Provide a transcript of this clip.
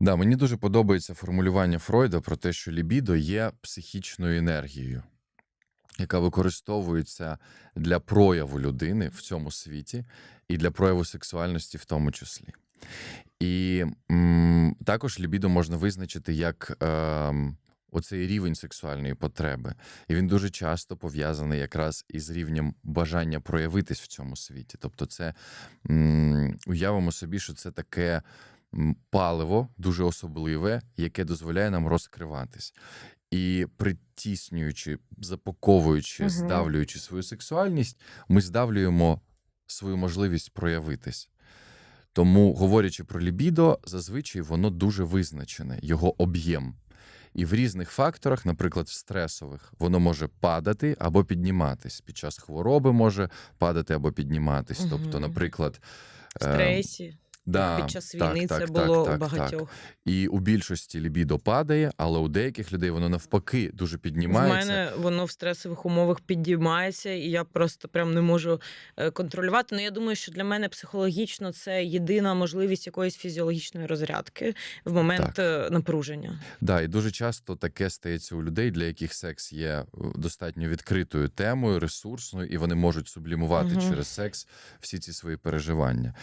Да, мені дуже подобається формулювання Фройда про те, що лібідо є психічною енергією, яка використовується для прояву людини в цьому світі і для прояву сексуальності в тому числі. І м, також лібідо можна визначити як ем, оцей рівень сексуальної потреби. І він дуже часто пов'язаний якраз із рівнем бажання проявитись в цьому світі. Тобто, це м, уявимо собі, що це таке паливо дуже особливе, яке дозволяє нам розкриватись. І притіснюючи, запаковуючи, Мгм. здавлюючи свою сексуальність, ми здавлюємо свою можливість проявитись. Тому, говорячи про лібідо, зазвичай воно дуже визначене, його об'єм. І в різних факторах, наприклад, в стресових, воно може падати або підніматись. Під час хвороби може падати або підніматись. Тобто, наприклад, В стресі. Да, Під час війни так, це так, було так, у багатьох. Так. І у більшості лібідо падає, але у деяких людей воно навпаки дуже піднімається. В мене воно в стресових умовах підіймається, і я просто прям не можу е, контролювати. Ну я думаю, що для мене психологічно це єдина можливість якоїсь фізіологічної розрядки в момент Так. е, напруження. Да, і дуже часто таке стається у людей, для яких секс є е, достатньо відкритою темою, ресурсною, і вони можуть сублімувати Мгм. через секс всі ці свої переживання.